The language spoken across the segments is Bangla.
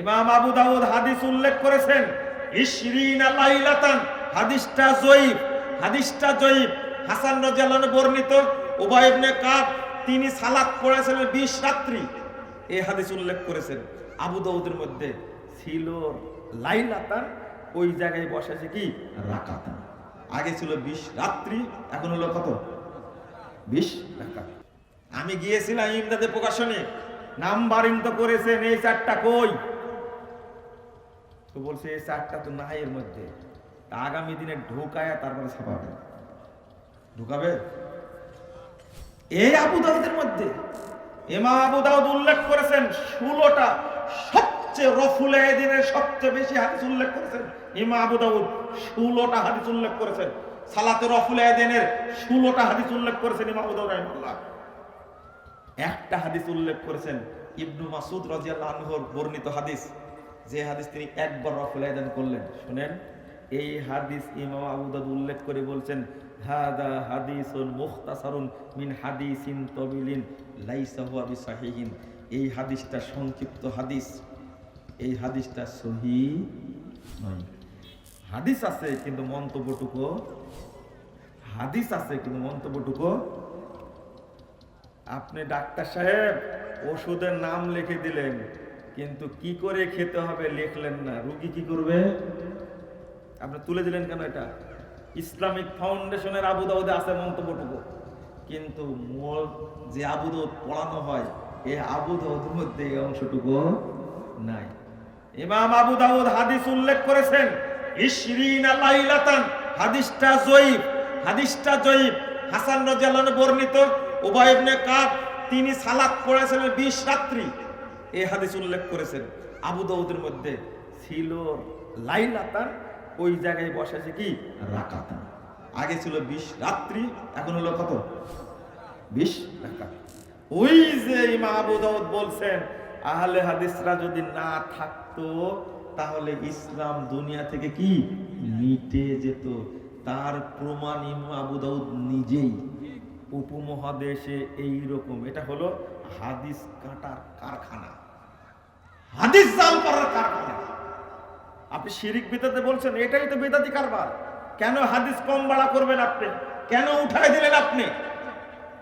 ইমাম আবু দাউদ হাদিস উল্লেখ করেছেন, ইশরিনা লাইলাতান হাদিসটা জয়ীফ হাদিসটা জয়ীফ। হাসান রাদিয়াল্লাহু আনহু বর্ণিত, উবাই ইবনে কাব, তিনি সালাত পড়েছিলেন 20 রাত্রি। এই হাদিস উল্লেখ করেছেন। আবু দাউদের মধ্যে ছিল লাইলাতান, ওই জায়গায় বসেছে কি? রাকাতান। আগে ছিল 20 রাত্রি, এখন হলো কত? 20 রাকাত। আমি গিয়েছিলাম ইমদাদে প্রকাশনে, নাম্বারিং তো করেছেন, এই চারটা কই? তো বলছে, এই চারটা তো নাই এর মধ্যে। তা আগামী দিনে ঢুকায় তারপরে ছাপাবে। ঢুকাবে? এই আবু দাউদের মধ্যে। এমা আবু দাউদ উল্লেখ করেছেন, ষোলোটা সবচেয়ে রফুলে দিনের সবচেয়ে বেশি হাদিস উল্লেখ করেছেন। ইমা আবু দাউদ ষোলোটা হাদিস উল্লেখ করেছেন। সালাতে রফুলে দিনের ষোলোটা হাদিস উল্লেখ করেছেন ইমা আবু দাউদ রাহিমাহুল্লাহ। একটা হাদিস উল্লেখ করেছেন, ইবনু মাসুদ রাজিয়াল্লাহ আনহুর বর্ণিত হাদিস। যে হাদিস তিনি একবার রফুল আয়দান করলেন, শুনেন, এই হাদিস ইমাম আবু দাউদ উল্লেখ করে বলছেন, হাদা হাদিসুন মুখতাসারুন মিন হাদিসিন তবিলিন লাইসা হুয়া বিসাহিহিন। এই হাদিসটা সংক্ষিপ্ত হাদিস। এই হাদিসটা সহি হাদিস আছে, কিন্তু মন্তব্যটুকু, হাদিস আছে, কিন্তু মন্তব্যটুকু, আপনি ডাক্তার সাহেব, ওষুধের নাম লিখে দিলেন। কিন্তু কি করে খেতে হবে লিখলেন না। রুগী কি করবে? আপনি তুলে দিলেন কেন এটা? ইসলামিক ফাউন্ডেশনের আবু দাউদে আছে মন্তব্যটুকু। কিন্তু মূল যে আবু দাউদ পড়ানো হয়, এই আবু দাউদের মধ্যে এই অংশটুকু নাই। ইমাম আবু দাউদ হাদিস উল্লেখ করেছেন, ইশরিনা লাইলাতান হাদিসটা জয়ীফ হাদিসটা জয়ীফ। হাসান রাদিয়াল্লাহু আনহু বর্ণিত, উবাই ইবনে কাব, তিনি সালাত পড়েছিলেন 20 রাত্রি। এই হাদিস উল্লেখ করেছেন। আবু দাউদের মধ্যে ছিল লাইলাতান, ওই জায়গায় বসেছে কি? রাকাতান। আগে ছিল 20 রাত্রি, এখন হলো কত? 20 রাকাত। ওই যে ইমাম আবু দাউদ বলছেন, আহলে হাদিসরা যদি না থাকতো, তাহলে ইসলাম দুনিয়া থেকে কি? মিটে যেত। তার প্রমাণ ইমাম আবু দাউদ নিজেই। উপমহাদেশে এই রকম এটা হলো হাদিস কাটার কারখানা। হাদিস জাল করার কারখানা। আপনি শিরিক বিদাতে বলছেন, এটাই তো বেদাতি কারবার। কেন হাদিস কম বাড়া করবেন আপনি? কেন উঠাই দিলেন আপনি?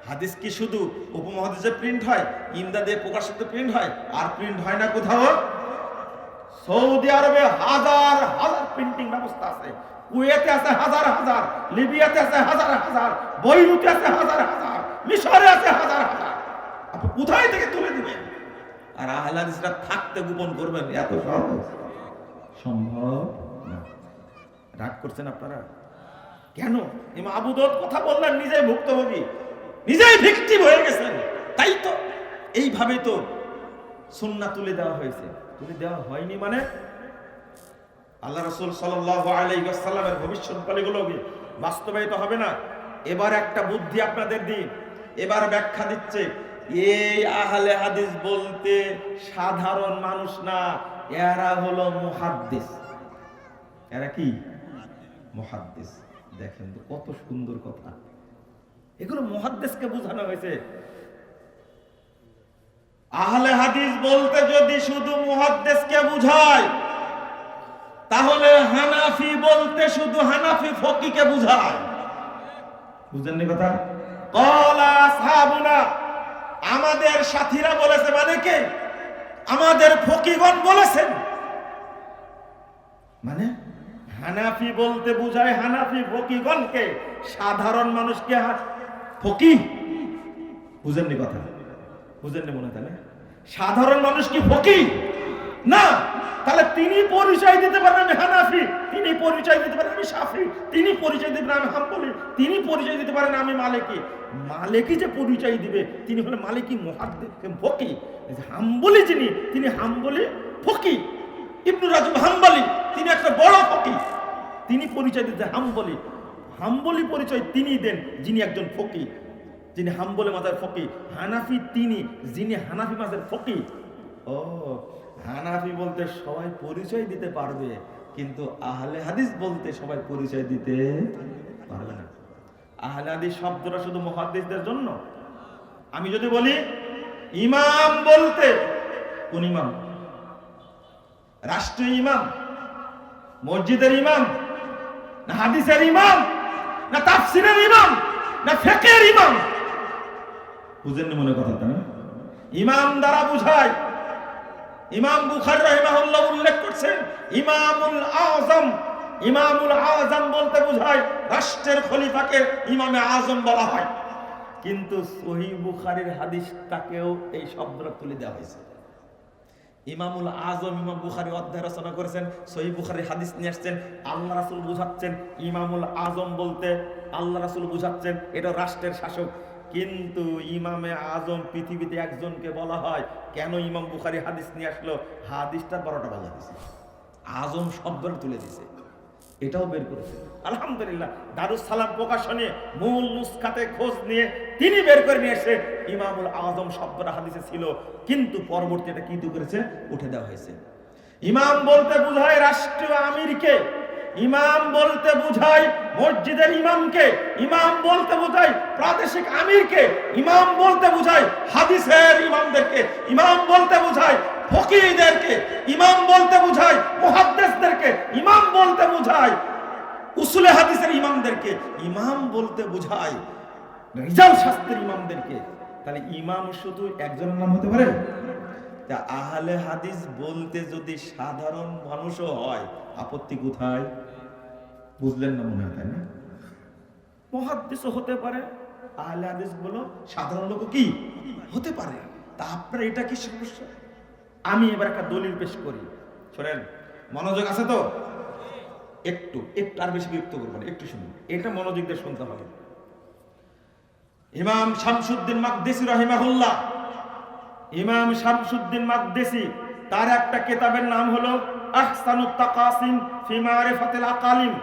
হাদিস কি শুধু উপমহাদেশে প্রিন্ট হয়, ইমদাদে প্রকাশিত প্রিন্ট হয়, আর প্রিন্ট হয় না কোথাও? সৌদি আরবে হাজার হাজার প্রিন্টিং ব্যবস্থা আছে। কুয়েতে আছে হাজার হাজার, লিবিয়াতে আছে হাজার হাজার, বৈরুতে আছে হাজার হাজার, মিশরে আছে হাজার হাজার। আপনি কোথায় থেকে আর আহলে হাদিসরা থাকতে গোপন করবেন এত সহজ। সম্ভব না। রাগ করছেন আপনারা? কেন? ইমাম আবু কথা বললেন নিজেই ভুক্তভোগী নিজেই ভিকটিম হয়ে গেছেন। তাই তো এইভাবে তো সুন্নাহ তুলে দেওয়া হয়েছে। তুলে দেওয়া হয়নি মানে আল্লাহ রসুল সাল্লামের ভবিষ্যৎবাণীগুলো কি বাস্তবায়িত হবে না? এবার একটা বুদ্ধি আপনাদের দিন। এবার ব্যাখ্যা দিচ্ছে এই আহলে হাদিস বলতে সাধারণ মানুষ না, এরা হলো মুহাদ্দিস। এরা কি? মুহাদ্দিস। দেখেন তো কত সুন্দর কথা। এগুলো মুহাদ্দিসকে বোঝানো হয়েছে। আহলে হাদিস বলতে যদি শুধু মুহাদ্দিসকে বুঝায়, তাহলে হানাফি বলতে শুধু হানাফি ফকিকে বুঝায়। বুঝলেন কথা? কলা সাহাবুনা আমাদের সাথীরা বলেছে মানে কে? আমাদের ফকিগণ বলেছেন। মানে? হানাফি বলতে বুঝায় হানাফি ফকিগণকে। সাধারণ মানুষকে ফকি? বুঝেননি কথা? বুঝেননি মনে তাহলে? সাধারণ মানুষ কি ফকি? না, তাহলে তিনি পরিচয় দিতে পারেন আমি হানাফি, তিনি পরিচয় দিতে পারেন আমি সাফি তিনি পরিচয় দিতে পারেন আমি হাম্বলি, তিনি পরিচয় দিতে পারেন আমি মালিকি। মালিকি যে পরিচয় দিবে, তিনি হলেন মালিকি মহাদ্দে ফকি। হাম্বলি যিনি, তিনি হাম্বলি ফকি। ইবনু রাজুব হাম্বলি, তিনি একটা বড় ফকি। তিনি পরিচয় দিতে হাম্বলি। হাম্বলি পরিচয় তিনি দেন যিনি একজন ফকি, যিনি হাম্বলে মাজার ফকি। হানাফি তিনি, যিনি হানাফি মাজার ফকি। ও হানাফি বলতে সবাই পরিচয় দিতে পারবে, কিন্তু আহলে হাদিস বলতে সবাই পরিচয় দিতে পারবে না। আহলে হাদিস শব্দটা শুধু মহাদিসদের জন্য? আমি যদি বলি, ইমাম বলতে কোন ইমাম? রাষ্ট্রীয় ইমাম? মসজিদের ইমাম? না হাদিসের ইমাম? না তাফসিরের ইমাম? না ফেকের ইমাম? বুঝেন মনে কথা না ইমাম দ্বারা বুঝায়। ইমাম বুখার রহিমাহুল্লাহ উল্লেখ করছেন, ইমামুল আজম ইমামুল আজম বলতে বোঝায় রাষ্ট্রের খলিফাকে ইমামে আজম বলা হয়। কিন্তু সহি বুখারীর হাদিসটাকেও এই শব্দটা তুলে দেওয়া হয়েছে। ইমামুল আজম ইমাম বুখারি অধ্যায় রচনা করেছেন, সহি বুখারি হাদিস নিয়ে আসছেন, আল্লাহ রাসুল বুঝাচ্ছেন, ইমামুল আজম বলতে আল্লাহ রাসুল বুঝাচ্ছেন, এটা রাষ্ট্রের শাসক। কিন্তু ইমামে আজম পৃথিবীতে একজনকে বলা হয়, কেন ইমাম বুখারি হাদিস নিয়ে আসলো? হাদিসটা বারোটা বাজা দিছে। আজম শব্দটা তুলে দিছে। এটাও বের করেছে। আলহামদুলিল্লাহ দারুস সালাম প্রকাশনে মূল নুসখাতে খোঁজ নিয়ে তিনি বের করে নিয়ে এসে ইমামুল আজম শব্দটা হাদিসে ছিল, কিন্তু পরবর্তী এটা কি করেছে? উঠে দেওয়া হয়েছে। ইমাম বলতে বোঝায় রাষ্ট্রীয় আমিরকে। ইমাম বলতে বোঝায় মসজিদের ইমামকে, ইমাম বলতে বোঝায় প্রাদেশিক আমিরকে, ইমাম বলতে বোঝায় হাদিসের ইমামদেরকে, ইমাম বলতে বোঝায় ফকিরদেরকে, ইমাম বলতে বোঝায় মুহাদ্দিসদেরকে, ইমাম বলতে বোঝায় উসুলে হাদিসের ইমামদেরকে, ইমাম বলতে বোঝায় রিজাল শাস্ত্রের ইমামদেরকে। তাহলে ইমাম শুধু একজনের নাম হতে পারে? তা আহলে হাদিস বলতে যদি সাধারণ মানুষও হয়, আপত্তি কোথায়? বুঝলেন না মনে হয়, তাই না? মহাদ্দেশও হতে পারে, আহলে হাদিসগুলো সাধারণ লোক কি? হতে পারে। তা আপনার এটা কি সমস্যা? আমি এবার একটা দলিল পেশ করি। শোনেন, মনোযোগ আছে তো? একটু একটু আর বেশি বিরক্ত করব না, একটু শুনুন। এটা মনোযোগ দিয়ে শুনতে হবে। ইমাম শামসুদ্দিন মাকদেসি রহিমাহুল্লাহ ইমাম শামসুদ্দিন মাকদেসি, তার একটা কেতাবের নাম হলো আহসানুত তাকাসিম ফি মারিফাতিল আকালিম।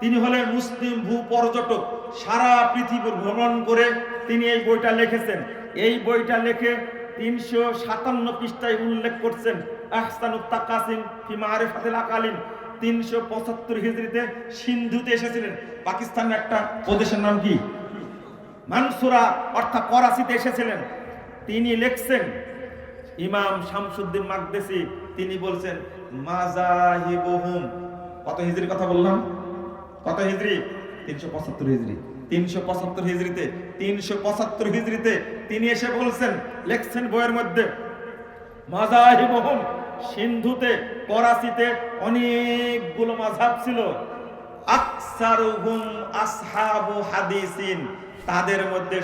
তিনি হলেন মুসলিম ভূ পর্যটক। সারা পৃথিবী ভ্রমণ করে তিনি এই বইটা লিখেছেন। এই বইটা লিখে তিনশো সাতান্ন পৃষ্ঠায় উল্লেখ করছেন আহসানুত তাকাসিম ফি মারিফাতিল আকালিম। তিনশো পঁচাত্তর হিজড়িতে সিন্ধুতে এসেছিলেন। পাকিস্তানের একটা প্রদেশের নাম কি? মানসুরা, অর্থাৎ করাচিতে এসেছিলেন। তিনি লিখছেন ইমাম শামসুদ্দিন মাকদেসি তিনি বলছেন মাজাহিবুহুম কত হিজরি কথা বললাম? কত হিজরি? তিনশো পঁচাত্তর হিজরি। তিনশো পঁচাত্তর হিজড়িতে তিনশো পঁচাত্তর হিজড়িতে তিনি এসে বলছেন লেখছেন বইয়ের মধ্যে মাজাহিবুহুম সিন্ধুতে করাচিতে অনেকগুলো মাঝহাব ছিল। আকসারুহুম আসহাবু হাদিসিন তাদের মধ্যে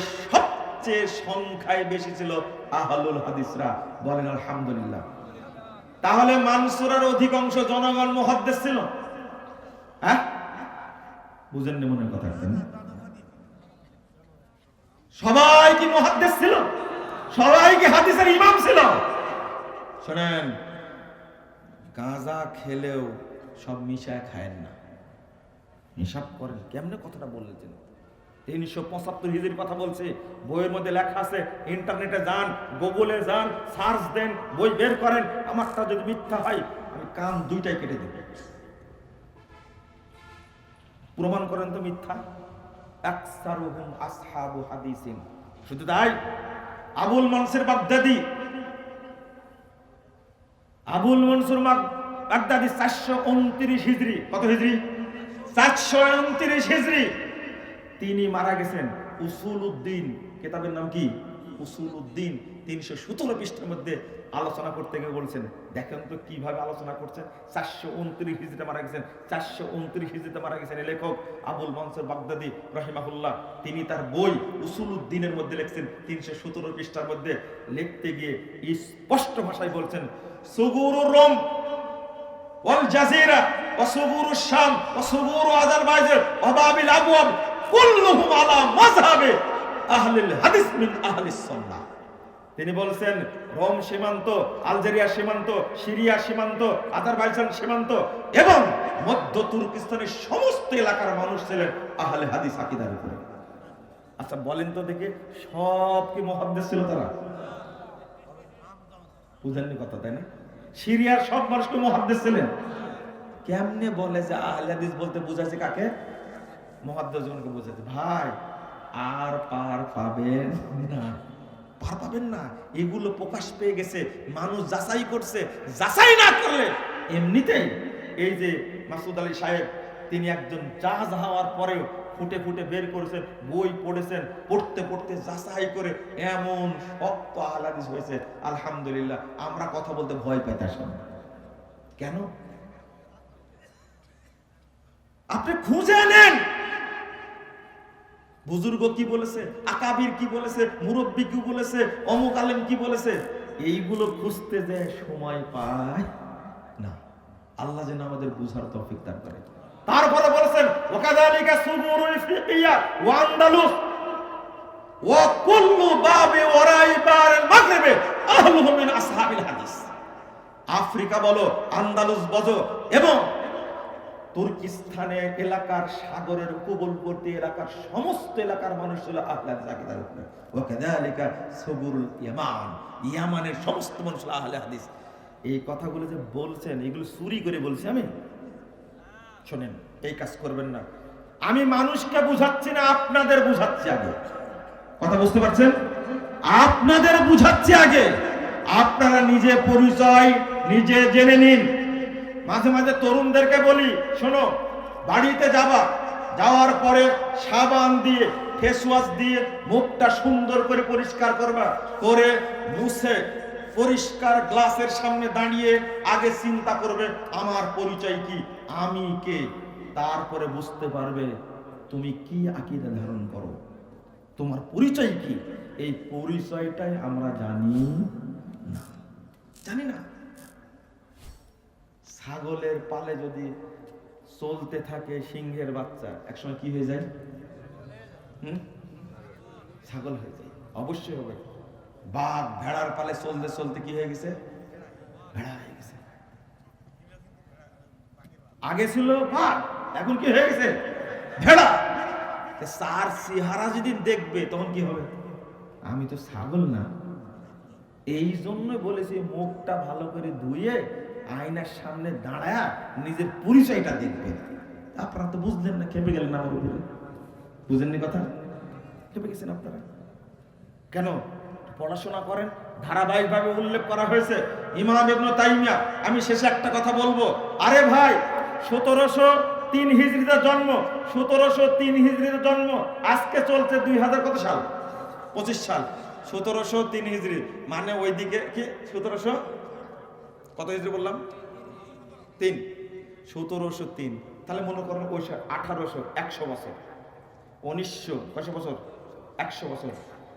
সবচেয়ে সংখ্যায় বেশি ছিল আহলুল হাদিসরা। বলেন, আলহামদুলিল্লাহ। তাহলে মানসুরের অধিকাংশ জনগণ মুহাদ্দিস ছিল? হ্যাঁ? বুঝেন নি মনের কথা সবাই কি মুহাদ্দিস ছিল? সবাই কি হাদিসের ইমাম ছিল? শোনেন, গাঁজা খেলেও সব মিশায় খায়েন না। হিসাব করেন। কেমনে কথাটা বলেছেন তিনশো পঁচাত্তর হিজির কথা বলছে। বইয়ের মধ্যে লেখা আছে, ইন্টারনেটে যান, গুগলে যান, সার্চ দেন, বই বের করেন, আমারটা যদি মিথ্যা হয়, আমি কান দুইটাই কেটে দেব। প্রমাণ করেন তো মিথ্যা। শুধু তাই, আবুল মনসুর বাগদাদি, আবুল মনসুর বাগদাদি চারশো উনত্রিশ হিজড়ি কত হিজড়ি চারশো উনত্রিশ হিজড়ি তিনি মারা গেছেন। উসুল উদ্দিন কেতাবের নাম কি? উসুল উদ্দিন তিনশো সতেরো পৃষ্ঠের মধ্যে আলোচনা করতে গিয়ে বলছেন, দেখেন তো কীভাবে আলোচনা করছেন চারশো উনত্রিশ হিজিতে মারা গেছেন। চারশো উনত্রিশ হিজিতে মারা গেছেন। এই লেখক আবুল মনসুর বাগদাদি রহিমাহুল্লাহ, তিনি তার বই উসুল উদ্দিনের মধ্যে লিখছেন। তিনশো সতেরো পৃষ্ঠার মধ্যে লিখতে গিয়ে স্পষ্ট ভাষায় বলছেন সুগুরুর রোম ওয়াল জাজিরা ওয়া শাম ওয়া সুগুরু আজারবাইজান ওয়া তিনি বলছেন, রোম সীমান্ত, আলজেরিয়া সীমান্ত, সিরিয়া সীমান্ত, আজারবাইজান সীমান্ত এবং মধ্য তুর্কিস্তানের সমস্ত এলাকার মানুষ ছিলেন আহলে হাদিস আকিদার উপরে। আচ্ছা বলেন তো দেখে, সব কি মহাদ্দেশ ছিল তারা? বুঝেননি কথা, তাই না? সিরিয়ার সব মানুষকে মহাদ্দেশ ছিলেন? কেমনে বলে যে আহলে হাদিস বলতে বুঝাছে কাকে? মহাদ্দেশ জনকে ভাই, আর পার পাবেন না, পার পাবেন না। এগুলো প্রকাশ পেয়ে গেছে, মানুষ যাচাই করছে, যাচাই না করলে এমনিতেই এই যে মাসুদ আলী সাহেব, তিনি একজন জাহাজ হওয়ার পরেও ফুটে ফুটে বের করেছেন, বই পড়েছেন, পড়তে পড়তে যাচাই করে এমন শক্ত আলাদিস হয়েছে, আলহামদুলিল্লাহ, আমরা কথা বলতে ভয় পাইতাম কেন? আপনি খুঁজে নেন। বুজুর্গ কি বলেছে? আকাবির কি বলেছে? মুরব্বী কি বলেছে? অমুক কি বলেছে? এইগুলো খুঁজতে যে সময় পায় না। আল্লাহ যেন আমাদের বুঝার তৌফিক দান করে। তারপরে বলেছেন, ওয়াকাযালিকা সুবুরুল ফিকিয়া ওয়া আন্দালুস ওয়া কুল্লু বাবে ওয়ারাইবার মাগরিবে আহলুহু মিন আসহাবিল হাদিস। আফ্রিকা বলো, আন্দালুস বলো, এবং তুর্কিস্তানের এলাকার সাগরের উপকূলবর্তী এলাকার সমস্ত এলাকার মানুষ ছিল আহলাদ জাকিদার উপরে। ওয়াকাযালিকা সুবুরুল ইয়ামান। ইয়ামানের সমস্ত মানুষ আহলে হাদিস। এই কথাগুলো যে বলছেন, এগুলো চুরি করে বলছি আমি? শোনেন, এই কাজ করবেন না। আমি মানুষকে বুঝাচ্ছি না, আপনাদের বুঝাচ্ছি আগে। কথা বুঝতে পারছেন? আপনাদের বুঝাচ্ছি আগে। আপনারা নিজে পরিচয় নিজে জেনে নিন। মাঝে মাঝে তরুণদেরকে বলি, শোনো, বাড়িতে যাবা। যাওয়ার পরে সাবান দিয়ে ফেস ওয়াশ দিয়ে মুখটা সুন্দর করে পরিষ্কার করবা। করে মুছে পরিষ্কার গ্লাসের সামনে দাঁড়িয়ে আগে চিন্তা করবে, আমার পরিচয় কি? আমি কে? তারপরে বুঝতে পারবে তুমি কি আকিদা ধারণ করো। তোমার পরিচয় কি? এই পরিচয়টাই আমরা জানি না। জানি না। ছাগলের পালে যদি চলতে থাকে সিংহের বাচ্চা, একসময় কি হয়ে যায়? হুম? ছাগল হয়ে যায়। অবশ্যই হবে। বাঘ ভেড়ার পালে চলতে চলতে কি হয়ে গেছে? ভেড়া হয়ে গেছে। আগে ছিল বাঘ, এখন কি হয়ে গেছে? ভেড়া। তা তার চেহারা যদি দেখবে, তখন কি হবে? আমি তো ছাগল না। এই জন্য বলেছি, মুখটা ভালো করে ধুয়ে আয়নার সামনে দাঁড়ায় নিজের পরিচয়টা দেখবে। আপনারা তো বুঝলেন না, খেপে গেলেন আমার উপরে। বুঝেননি কথা? খেপে গেছেন আপনারা। কেন? পড়াশোনা করেন, ধারাবাহিকভাবে উল্লেখ করা হয়েছে, ইমাম ইবনে তাইমিয়া। আমি শেষে একটা কথা বলব। আরে ভাই, সতেরোশো তিন হিজড়িতে জন্ম, সতেরোশো তিন হিজড়িতে জন্ম, আজকে চলছে দুই হাজার কত সাল? পঁচিশ সাল। সতেরোশো তিন হিজড়ি মানে ওইদিকে কি? সতেরোশো কত হিজড়ি বললাম? তিন। সতেরোশো তিন। তাহলে মনে করেন ওই আঠারোশো, একশো বছর। উনিশশো, কয়শো বছর? একশো বছর।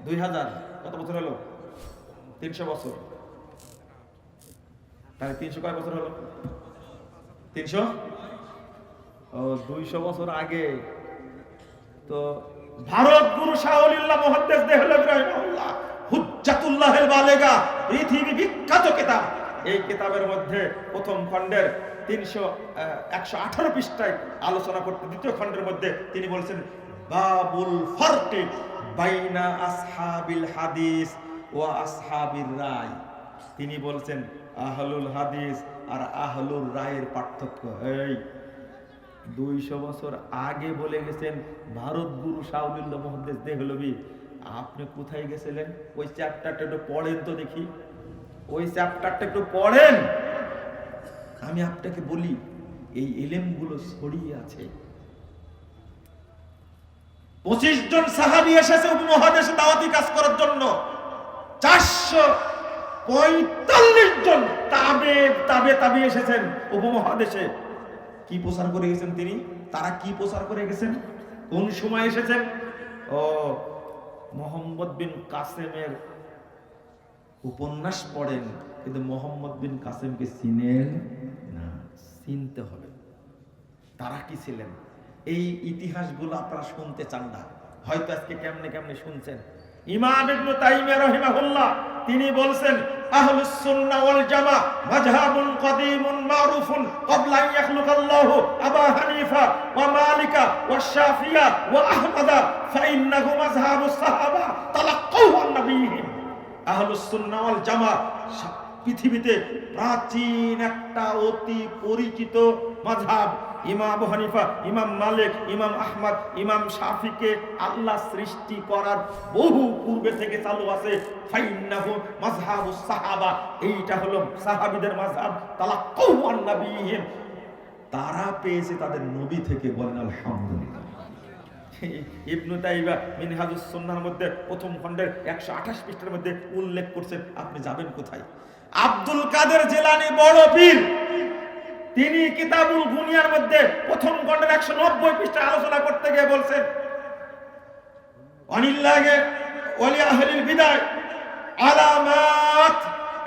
দুই হাজার, কত বছর হলো? তিনশো বছর। তাহলে তিনশো কয় বছর হলো? তিনশো? ও, দুইশো বছর আগে। তো ভারত গুরু শাহুলিল্লাহ মুহাদ্দিস দেহলভি রাহিমাহুল্লাহ হুজ্জাতুল্লাহিল বালেগা পৃথিবী বিখ্যাত কিতাব। এই কিতাবের মধ্যে প্রথম খণ্ডের তিনশো একশো আঠারো পৃষ্ঠায় আলোচনা করতে, দ্বিতীয় খণ্ডের মধ্যে তিনি বলছেন, বাবুল ফারকি বাইনা আসহাবিল হাদিস ও আসহাবির রায়। তিনি বলছেন, আহলুল হাদিস আর আহলুল রায়ের পার্থক্য এই, দুইশো বছর আগে বলে গেছেন ভারত গুরু শাহুল্লাহ মোহাম্মদ দেহলবি আপনি কোথায় গেছিলেন? ওই চ্যাপ্টারটা একটু পড়েন তো দেখি। ওই চ্যাপ্টারটা একটু পড়েন। আমি আপনাকে বলি, এই এলেমগুলো ছড়িয়ে আছে। পঁচিশ জন সাহাবি এসেছে উপমহাদেশে দাওয়াতি কাজ করার জন্য। চারশো পঁয়তাল্লিশ জন তাবে তাবে তাবে এসেছেন উপমহাদেশে। কি প্রচার করে গেছেন তিনি? তারা কি প্রচার করে গেছেন? কোন সময় এসেছেন? ও, মোহাম্মদ বিন কাসেমের উপন্যাস পড়েন, কিন্তু মোহাম্মদ বিন কাসেমকে চিনেন না। চিনতে হবে। তারা কি ছিলেন? এই ইতিহাসগুলো আপনারা শুনতে চান না। হয়তো আজকে কেমনে কেমনে শুনছেন। তিনি বলছেন, আহলুস জামা হানিফা ওয়া মালিকা ওয়া শাফিয়া আহমাদা ফাইন্নাহু মাযহাবুস সাহাবা আন আহলুস সুন্নাহ ওয়াল জামা পৃথিবীতে প্রাচীন একটা অতি পরিচিত মাযহাব। ইমাম আবু হানিফা, ইমাম মালিক, ইমাম আহমদ, ইমাম শাফিকে আল্লাহ সৃষ্টি করার বহু পূর্বে থেকে চালু আছে। ফাইন্নাহু মাযহাবুস সাহাবা। এইটা হলো সাহাবীদের মাযহাব। তালাক্কাউ আন নবিয়িহিম তারা পেয়েছে তাদের নবী থেকে বলেন, আলহামদুলিল্লাহ। ইবনু তাইবা মিনহাজুস সুন্নাহর মধ্যে প্রথম খণ্ডের একশো আঠাশ পৃষ্ঠার মধ্যে উল্লেখ করছেন, আপনি যাবেন কোথায়? আব্দুল কাদের জেলানি বড় পীর। তিনি কিতাবুল গুনিয়ার মধ্যে প্রথম খণ্ডের একশো নব্বই পৃষ্ঠা আলোচনা করতে গিয়ে বলছেন অনিল্লাহে ওলি আহলিল বিদায়, আলামাত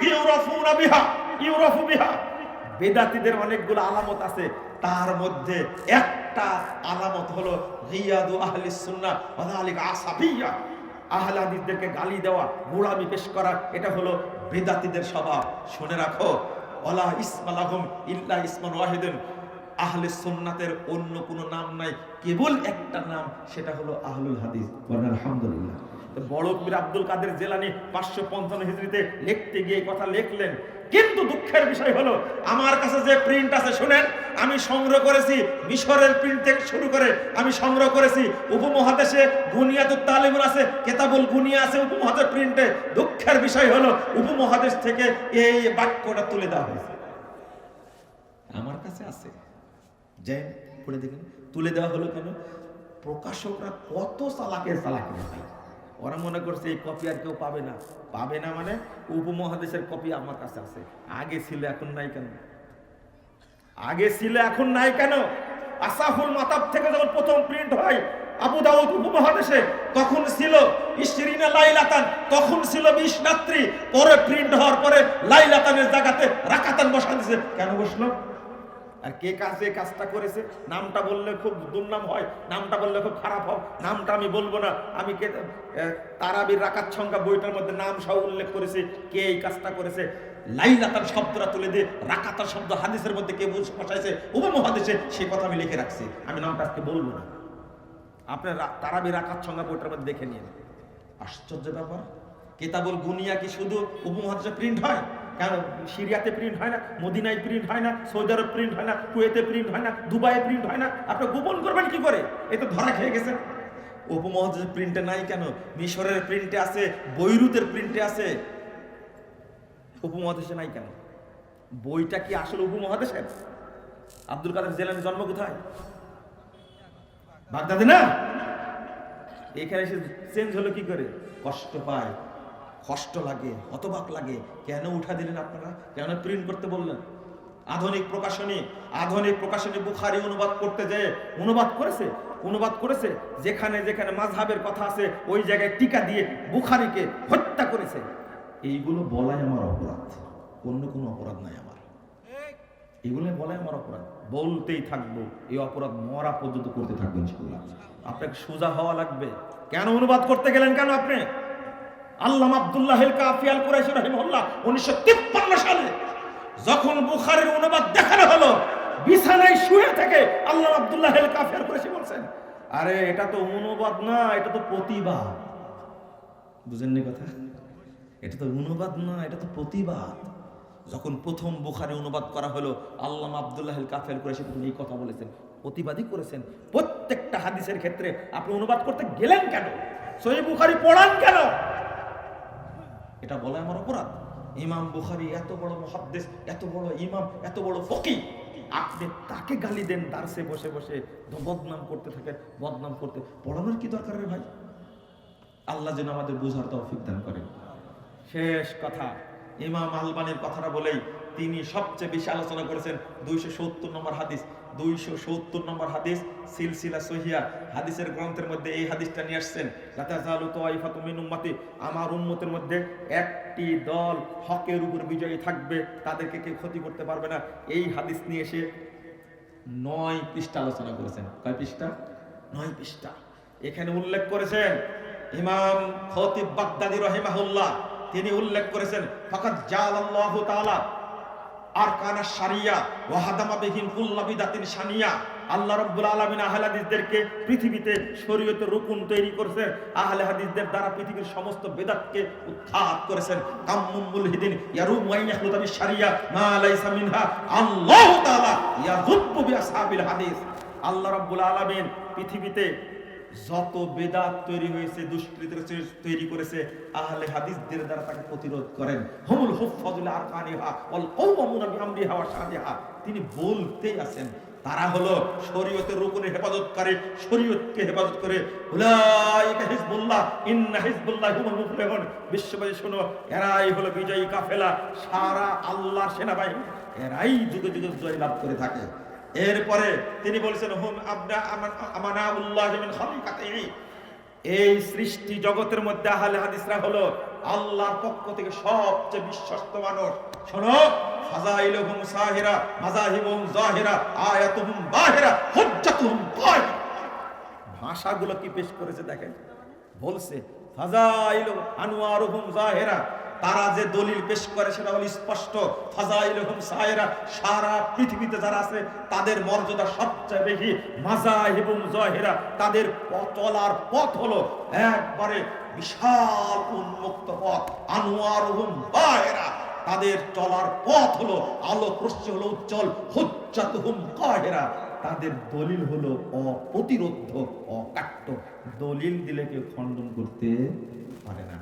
ইউরাফুনা বিহা, ইউরাফু বিহা। বেদাতীদের অনেকগুলো আলামত আছে, তার মধ্যে একটা আলামত হলো রিয়াদু আহলিস সুন্নাহ, ওয়া যালিকা আসাবিয়া আহলে গালি দেওয়া গোড়ামি পেশ করা, এটা হলো বেদাতীদের স্বভাব। শুনে রাখো, ওয়ালা ইসমালাহুম ইল্লা ইসমান ওয়াহিদুন। আহলে সুন্নাতের অন্য কোনো নাম নাই, কেবল একটা নাম, সেটা হলো আহলুল হাদিস। আলহামদুলিল্লাহ। বড় কবির আব্দুল কাদের জেলানি পাঁচশো পঞ্চান্ন হিজড়িতে লিখতে গিয়ে কথা লিখলেন। কিন্তু দুঃখের বিষয় হলো, আমার কাছে যে প্রিন্ট আছে, শুনেন আমি সংগ্রহ করেছি মিশরের প্রিন্ট থেকে শুরু করে আমি সংগ্রহ করেছি উপমহাদেশে গুনিয়াতুত তালিমুল আছে, কেতাবুল গুনিয়া আছে উপমহাদেশ প্রিন্টে। দুঃখের বিষয় হলো উপমহাদেশ থেকে এই বাক্যটা তুলে দেওয়া হয়েছে। আমার কাছে আছে। যাই পড়ে দেখেন। তুলে দেওয়া হলো কেন? প্রকাশকরা কত চালাকের ভাই। ওরা মনে করছে এই কপি আর কেউ পাবে না। পাবে না মানে উপমহাদেশের কপি আমার কাছে আছে। আগে ছিল, এখন নাই কেন? আগে ছিল, এখন নাই কেন? আসাফুল মাতাব থেকে যখন প্রথম প্রিন্ট হয়, আবু দাউদ উপমহাদেশে, তখন ছিল ইশরিনা লাইলাতান, তখন ছিল বিশ রাত্রি, পরে প্রিন্ট হওয়ার পরে লাইলাতানের জায়গাতে রাকাতান বসা দিছে। কেন বসল? আর কে কাজে কাজটা করেছে? নামটা বললে খুব দুর্নাম হয়, নামটা বললে খুব খারাপ হয়। নামটা আমি বলব না, আমি কে তারাবির রাকাত সংখ্যা বইটার মধ্যে নাম সহ উল্লেখ করেছি, কে এই কাজটা করেছে। লাইলাতার শব্দটা তুলে দিয়ে রাকাতার শব্দ হাদিসের মধ্যে কে বসাইছে? উপমহাদেশে সে কথা আমি লিখে রাখছি। আমি নামটা আজকে বলব না। আপনার তারাবি রাকাত সংখ্যা বইটার মধ্যে দেখে নিন। আশ্চর্য ব্যাপার। কেতাবুল গুনিয়া কি শুধু উপমহাদেশে প্রিন্ট হয়? কেন? সিরিয়াতে প্রিন্ট হয় না, মদিনায় প্রিন্ট হয় না, সৌদি আরব প্রিন্ট হয় না, কুয়েতে প্রিন্ট হয় না, দুবাইয়ে প্রিন্ট হয় না। আপনি গোপন করবেন কি করে? এই তো ধরা খেয়ে গেছেন উপমহাদেশের প্রিন্টে নাই কেন? মিশরের প্রিন্টে আছে, বৈরুতের প্রিন্টে আছে। উপমহাদেশে নাই কেন? বইটা কি আসলে উপমহাদেশের আব্দুল কাদের জেলানির জন্ম কোথায়? বাগদাদে না? এখানে এসে চেঞ্জ হলো কি করে? কষ্ট পায়, কষ্ট লাগে, হতবাক লাগে। কেন উঠা দিলেন আপনারা? কেন প্রিন্ট করতে বললেন? আধুনিক প্রকাশনী আধুনিক প্রকাশনী বুখারি অনুবাদ করতে যেয়ে অনুবাদ করেছে? অনুবাদ করেছে? যেখানে যেখানে মাঝহাবের কথা আছে, ওই জায়গায় টিকা দিয়ে বুখারিকে হত্যা করেছে। এইগুলো বলাই আমার অপরাধ। অন্য কোনো অপরাধ নাই আমার। এগুলো বলাই আমার অপরাধ। বলতেই থাকব, এই অপরাধ মরা পর্যন্ত করতে থাকব ইনশাল্লাহ আপনাকে সোজা হওয়া লাগবে। কেন অনুবাদ করতে গেলেন কেন আপনি? আল্লাহ আব্দুল্লাহ কাফিয়াল কুরাইশ রহিমুল্লাহ উনিশশো তিপ্পান্ন সালে যখন বুখারের অনুবাদ দেখানো হলো, বিছানায় শুয়ে থেকে আল্লাহ আব্দুল্লাহ কাফিয়াল কুরাইশি বলছেন, আরে, এটা তো অনুবাদ না, এটা তো প্রতিবাদ। বুঝেননি কথা? এটা তো অনুবাদ না, এটা তো প্রতিবাদ। যখন প্রথম বুখারে অনুবাদ করা হলো আল্লাহ আব্দুল্লাহ কাফেল করে সে এই কথা বলেছেন, প্রতিবাদই করেছেন। প্রত্যেকটা হাদিসের ক্ষেত্রে আপনি অনুবাদ করতে গেলেন কেন? সহি বুখারি পড়ান কেন? এটা বলে আমার অপরাধ। ইমাম বুখারি এত বড় মহাদ্দেশ এত বড় ইমাম, এত বড় ফকি আপনি তাকে গালি দেন, দার্সে বসে বসে বদনাম করতে থাকেন বদনাম করতে। পড়ানোর কি দরকার রে ভাই? আল্লাহ যেন আমাদের বোঝার তৌফিক দান করেন। শেষ কথা। ইমাম আলবানের কথাটা বলেই তিনি সবচেয়ে বেশি আলোচনা করেছেন দুইশো সত্তর নম্বর হাদিস। দুইশো সত্তর নম্বর হাদিস সিলসিলা সহিয়া। হাদিসের গ্রন্থের মধ্যে এই হাদিসটা নিয়ে আসছেন উম্মতি আমার উন্মতের মধ্যে একটি দল হকের উপর বিজয়ী থাকবে, তাদেরকে কেউ ক্ষতি করতে পারবে না। এই হাদিস নিয়ে এসে নয় পৃষ্ঠা আলোচনা করেছেন। কয় পৃষ্ঠা? নয় পৃষ্ঠা। এখানে উল্লেখ করেছেন ইমাম খতিব বাগদাদি রহিমাহুল্লাহ। তিনি উল্লেখ করেছেন ফাকাত জাল আল্লাহু তাআলা আর কানা সারিয়া ওয়াহাদামা বিহীন কুল্লা বিদাতিন সানিয়া আল্লাহ রাব্বুল আলামিন আহলে হাদিসদেরকে পৃথিবীতে শরীয়তের রুকুন তৈরি করেছেন আহলে হাদিসদের দ্বারা পৃথিবীর সমস্ত বেদাতকে উৎখাত করেছেন। কাম্মুল মুলহিদিন ইয়ারুম ওয়া ইয়াখলুদা বিশারিয়া মা লাইসা মিনহা। আল্লাহু তাআলা ইয়াযুব্বু বিআসহাবিল হাদিস। আল্লাহ রাব্বুল আলামিন পৃথিবীতে যত বেদাত তৈরি হয়েছে, দুষ্কৃতির তৈরি করেছে, আহলে হাদিসদের দ্বারা তাকে প্রতিরোধ করেন। হুমুল হুফাজুল আরকানিহা ওয়াল কওয়ামুনা বিআমরিহা ওয়া শাদিহা তিনি বলতেই আছেন, তারা হলো শরীয়তের রূপনের হেফাজতকারী, শরীয়তকে হেফাজত করে, উলাইকা হিজবুল্লাহ, ইন্না হিজবুল্লাহ হুমুল মুফলিহুন। বিশ্ববাসী, শোনো, এরাই হলো বিজয়ী কাফেলা, সারা আল্লাহর সেনাবাহিনী, এরাই যুগে যুগে জয় লাভ করে থাকে। এরপরে তিনি বলেছেন, হুম আবনা আমানা উল্লাহ এই সৃষ্টি জগতের মধ্যে আহলে হাদিসরা হলো আল্লাহর পক্ষ থেকে সবচেয়ে বিশ্বস্ত মানুষ। শোনো, ফাজাইলুহুম সাহিরা, মাযাহিবুহুম জাহিরা আয়াতুহুম বাহিরা, হুজ্জাতুহুম কাহিরা ভাষাগুলো কি পেশ করেছে দেখেন? বলছে ফাজাইলু আনোয়ারুহুম জাহিরা তারা যে দলিল পেশ করে সেটা হলো স্পষ্ট। ফাজাইলুহুম সাহিরা সারা পৃথিবীতে যারা আছে, তাদের মর্যাদা সবচেয়ে বেশি। মাজাহিবুম জাহিরা তাদের চলার পথ হলো একবারে বিশাল উন্মুক্ত পথ। আনোয়ারুহুম বাহিরা তাদের চলার পথ হলো আলো প্রশ্ন হলো উজ্জ্বল, হুজ্জাতুহুম কাহিরা তাদের দলিল হলো অপ্রতিরোধ অকাট্য। দলিল দিলে কেউ খণ্ডন করতে পারে না।